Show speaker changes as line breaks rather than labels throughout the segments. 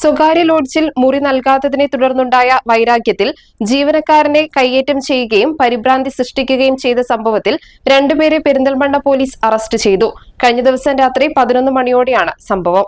സ്വകാര്യ ലോഡ്ജിൽ മുറി നൽകാത്തതിനെ തുടർന്നുണ്ടായ വൈരാഗ്യത്തിൽ ജീവനക്കാരനെ കയ്യേറ്റം ചെയ്യുകയും പരിഭ്രാന്തി സൃഷ്ടിക്കുകയും ചെയ്ത സംഭവത്തിൽ രണ്ടുപേരെ പെരിന്തൽമണ്ണ പോലീസ് അറസ്റ്റ് ചെയ്തു. കഴിഞ്ഞ ദിവസം രാത്രി പതിനൊന്ന് മണിയോടെയാണ് സംഭവം.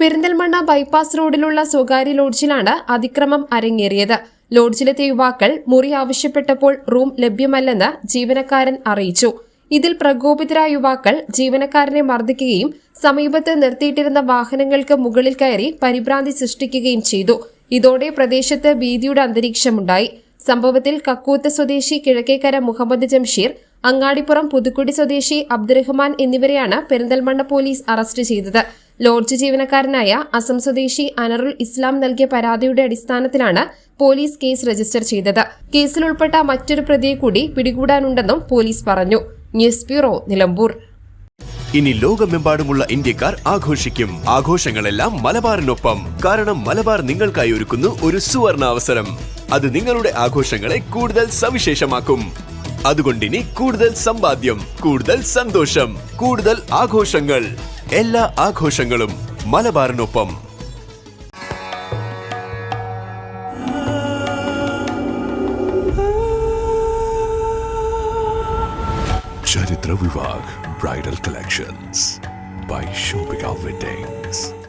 പെരിന്തൽമണ്ണ ബൈപ്പാസ് റോഡിലുള്ള സ്വകാര്യ ലോഡ്ജിലാണ് അതിക്രമം അരങ്ങേറിയത്. ലോഡ്ജിലെത്തിയ യുവാക്കൾ മുറി ആവശ്യപ്പെട്ടപ്പോൾ റൂം ലഭ്യമല്ലെന്ന് ജീവനക്കാരൻ അറിയിച്ചു. ഇതിൽ പ്രകോപിതരായ യുവാക്കൾ ജീവനക്കാരനെ മർദ്ദിക്കുകയും സമീപത്ത് നിർത്തിയിട്ടിരുന്ന വാഹനങ്ങൾക്ക് മുകളിൽ കയറി പരിഭ്രാന്തി സൃഷ്ടിക്കുകയും ചെയ്തു. ഇതോടെ പ്രദേശത്ത് ഭീതിയുടെ അന്തരീക്ഷമുണ്ടായി. സംഭവത്തിൽ കക്കൂത്ത് സ്വദേശി കിഴക്കേക്കര മുഹമ്മദ് ജംഷീർ അങ്ങാടിപ്പുറം പുതുക്കുടി സ്വദേശി അബ്ദുറഹ്മാൻ എന്നിവരെയാണ് പെരിന്തൽമണ്ണ പോലീസ് അറസ്റ്റ് ചെയ്തത്. ലോഡ്ജ് ജീവനക്കാരനായ അസം സ്വദേശി അനറുൽ ഇസ്ലാം നൽകിയ പരാതിയുടെ അടിസ്ഥാനത്തിലാണ് പോലീസ് കേസ് രജിസ്റ്റർ ചെയ്തത്. കേസിൽ ഉൾപ്പെട്ട മറ്റൊരു പ്രതിയെ കൂടി പിടികൂടാനുണ്ടെന്നും പോലീസ് പറഞ്ഞു. News bureau Nilambur.
ഇനി ലോകമെമ്പാടുമുള്ള ഇന്ത്യക്കാർ ആഘോഷിക്കും. ആഘോഷങ്ങളെല്ലാം മലബാറിനൊപ്പം. കാരണം മലബാർ നിങ്ങൾക്കായി ഒരുക്കുന്നു ഒരു സുവർണ അവസരം അത് നിങ്ങളുടെ ആഘോഷങ്ങളെ കൂടുതൽ സവിശേഷമാക്കും. അതുകൊണ്ടിനി കൂടുതൽ സമ്പാദ്യം കൂടുതൽ സന്തോഷം കൂടുതൽ ആഘോഷങ്ങൾ. എല്ലാ ആഘോഷങ്ങളും മലബാറിനൊപ്പം.
ചരിത്ര Vivah bridal collections by shopping weddings